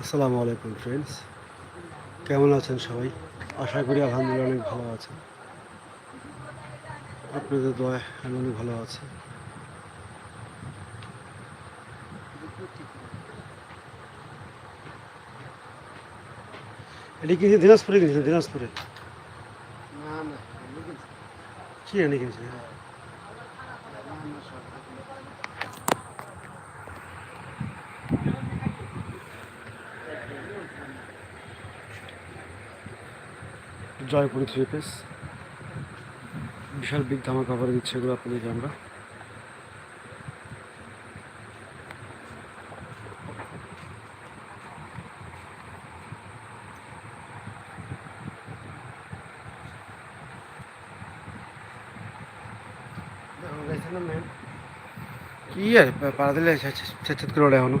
আসসালামু আলাইকুম ফ্রেন্ডস কেমন আছেন সবাই? আশা করি আলহামদুলিল্লাহ অনেক ভালো আছেন। আপনাদের দোয়ায় আমি অনেক ভালো আছি। এটা কিনছি দিনাজপুরে কিনছি দিনাজপুরে? কি এনে কিনছি জয়পুরি থ্রি পিস বিশাল বিগ ধামা কভার দিচ্ছে এগুলো আপনাদেরকে আমরা। কি আর পাড়া দিলে ছেদ করে ওড়ে এখনও।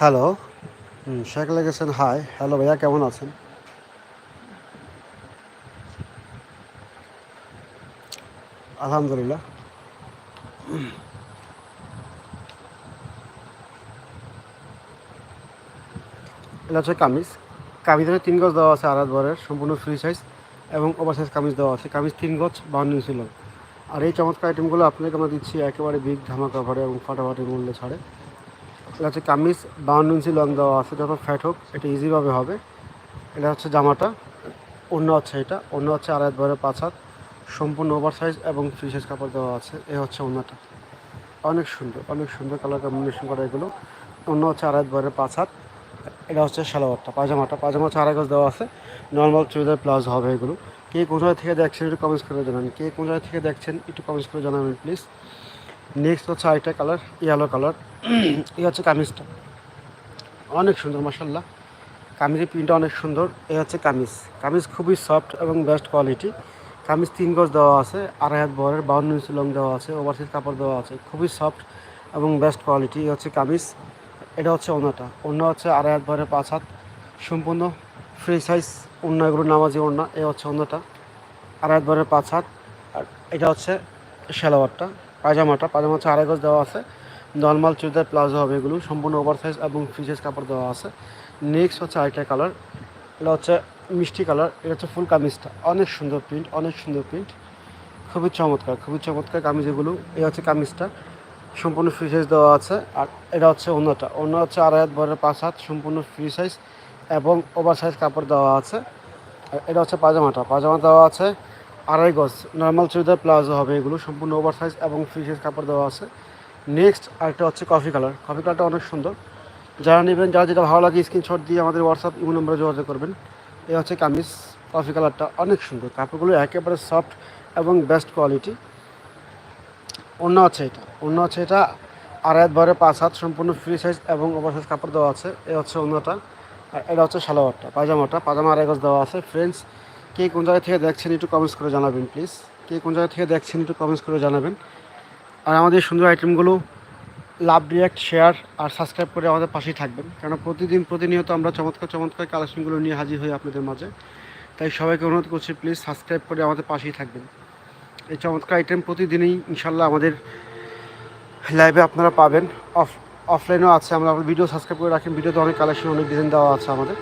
হ্যালো শেখ লেগেছেন হাই হ্যালো ভাইয়া, কেমন আছেন? আলহামদুলিল্লাহ। এটা হচ্ছে কামিজ। কামিজের তিন গজ দেওয়া আছে আড়াত বরের, সম্পূর্ণ ফ্রি সাইজ এবং ওভার সাইজ কামিজ দেওয়া আছে। কামিজ তিন গজ বাউন্ন ছিল। আর এই চমৎকার আইটেমগুলো আপনাকে আমরা দিচ্ছি একেবারে বিগ ধামাকা ভরে এবং ফাটাফাটি মূল্যে ছাড়ে। এটা হচ্ছে কামিজ, বাউন্ন ইঞ্চি লং দেওয়া আছে, যত ফ্যাট হোক, এটা ইজিভাবে হবে। এটা হচ্ছে জামাটা, অন্য হচ্ছে এটা, অন্য হচ্ছে আড়াই ভরে পাঁচ হাত, সম্পূর্ণ ওভার সাইজ এবং ফ্রি সাইজ কাপড় দেওয়া আছে, এ হচ্ছে অন্যটা। অনেক সুন্দর অনেক সুন্দর কালার কম্বিনেশন করা এগুলো, অন্য হচ্ছে আড়াই ভরে পাঁচ হাত, এটা হচ্ছে সালোয়ারটা পাজামাটা পাজামা হচ্ছে আড়াই গজ দেওয়া আছে নর্মাল চুড়িদার প্লাজো হবে এগুলো। কে জায়গা থেকে দেখছেন একটু কমেন্টস করে জানাবেন, কে জায়গা থেকে দেখছেন একটু কমেন্টস করে জানাবেন প্লিজ নেক্সট হচ্ছে আরেকটা কালার ইয়েলো কালার এই হচ্ছে কামিজটা। অনেক সুন্দর মাসাল্লাহ কামিজের প্রিন্টটা অনেক সুন্দর। এই হচ্ছে কামিজ। কামিজ খুবই সফট এবং বেস্ট কোয়ালিটি কামিজ তিন গজ দেওয়া আছে, আড়াই হাত বরের, বাউন্ন ইঞ্চি লং দেওয়া আছে ওভারসাইজ কাপড় দেওয়া আছে। খুবই সফট এবং বেস্ট কোয়ালিটি এই হচ্ছে কামিজ। এটা হচ্ছে ওনাটা অন্য হচ্ছে আড়াই হাত বরের, পাঁচ হাত। সম্পূর্ণ ফ্রি সাইজ অন্য এগুলো নামাজি ওড়না। এ হচ্ছে অন্যটা আড়াই ভরে পাঁচ হাত। আর এটা হচ্ছে সালোয়ারটা পাজামাটা পাজামা হচ্ছে আড়াই গজ দেওয়া আছে। নর্মাল চুড়িদার প্লাজো হবে এগুলো, সম্পূর্ণ ওভার সাইজ এবং সাইজ কাপড় দেওয়া আছে। নেক্সট হচ্ছে আরেকটা কালার এটা হচ্ছে মিষ্টি কালার এটা হচ্ছে ফুল কামিজটা। অনেক সুন্দর প্রিন্ট অনেক সুন্দর প্রিন্ট খুবই চমৎকার খুবই চমৎকার কামিজ এগুলো। এই হচ্ছে কামিজটা, সম্পূর্ণ ফ্রি সাইজ দেওয়া আছে। আর এটা হচ্ছে অন্যটা অন্য হচ্ছে আড়াই হাত ভরের পাঁচ হাত, সম্পূর্ণ ফ্রি সাইজ এবং ওভার সাইজ কাপড় দেওয়া আছে। আর এটা হচ্ছে পাজামাটা পাজামা দেওয়া আছে আড়াই গজ। নর্মাল চুড়িদার প্লাজো হবে এগুলো, সম্পূর্ণ ওভার সাইজ এবং ফ্রি সাইজ কাপড় দেওয়া আছে। নেক্সট আরেকটা হচ্ছে কফি কালার কফি কালারটা অনেক সুন্দর। যারা নেবেন, যারা যেটা ভালো লাগে স্ক্রিনশট দিয়ে আমাদের হোয়াটসঅ্যাপ ইমো নম্বরে যোগাযোগ করবেন। এই হচ্ছে কামিজ কফি কালারটা অনেক সুন্দর। কাপড়গুলো একেবারে সফট এবং বেস্ট কোয়ালিটি অন্য আছে এটা। অন্য আছে এটা। আড়াই ভরে পাঁচ হাত, সম্পূর্ণ ফ্রি সাইজ এবং ওভার সাইজ কাপড় দেওয়া আছে। এ হচ্ছে অন্যটা। আর এটা হচ্ছে সালোয়ারটা পাজামাটা পাজামা আড়াই গজ দেওয়া আছে। ফ্রেন্ডস কে কোন জায়গা থেকে দেখছেন একটু কমেন্টস করে জানাবেন প্লিজ কে কোন জায়গা থেকে দেখছেন একটু কমেন্টস করে জানাবেন। আর আমাদের সুন্দর আইটেমগুলো লাভ রিয়াক্ট শেয়ার আর সাবস্ক্রাইব করে আমাদের পাশেই থাকবেন। কেন প্রতিদিন, প্রতিনিয়ত আমরা চমৎকার চমৎকার কালেকশনগুলো নিয়ে হাজির হই আপনাদের মাঝে। তাই সবাইকে অনুরোধ করছি প্লিজ সাবস্ক্রাইব করে আমাদের পাশেই থাকবেন। এই চমৎকার আইটেম প্রতিদিনই ইনশাল্লাহ আমাদের লাইভে আপনারা পাবেন। অফ অফলাইনেও আছে, আমরা ভিডিও সাবস্ক্রাইব করে রাখেন ভিডিওতে অনেক কালেকশন অনেক ডিজাইন দেওয়া আছে আমাদের।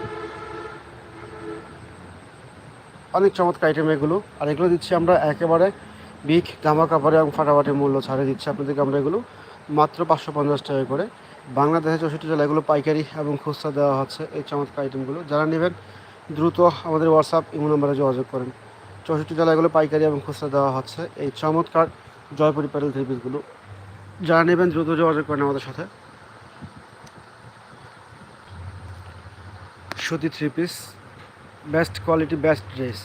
অনেক চমৎকার আইটেম এগুলো। আর এগুলো দিচ্ছি আমরা একেবারে বিগ ধামা কাপড়ে এবং ফাটাফাটি মূল্য ছাড়ে দিচ্ছি আপনাদেরকে আমরা এগুলো। মাত্র পাঁচশো পঞ্চাশ টাকা করে। বাংলাদেশে চৌষট্টি জেলা এগুলো পাইকারি এবং খুচরা দেওয়া হচ্ছে এই চমৎকার আইটেমগুলো যারা নেবেন, দ্রুত আমাদের হোয়াটসঅ্যাপ ইমো নাম্বারে যোগাযোগ করেন। চৌষট্টি জেলা এগুলো পাইকারি এবং খুচরা দেওয়া হচ্ছে এই চমৎকার জয়পুরি প্যাডেল থ্রি পিসগুলো যারা নেবেন, দ্রুত যোগাযোগ করেন আমাদের সাথে। সতী three piece best quality best dress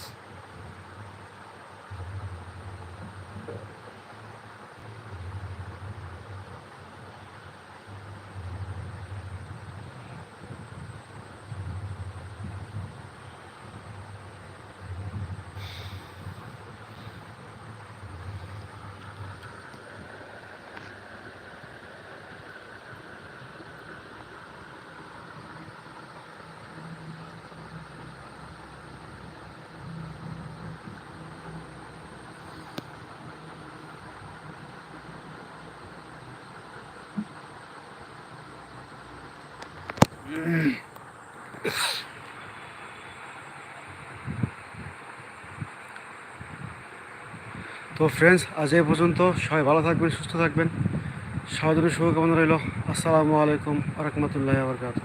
তো ফ্রেন্ডস আজ এই পর্যন্ত সবাই ভালো থাকবেন, সুস্থ থাকবেন। জন্য শুভকামনা রইল। আসসালামু আলাইকুম আরহামতুল্লাহ বরকাত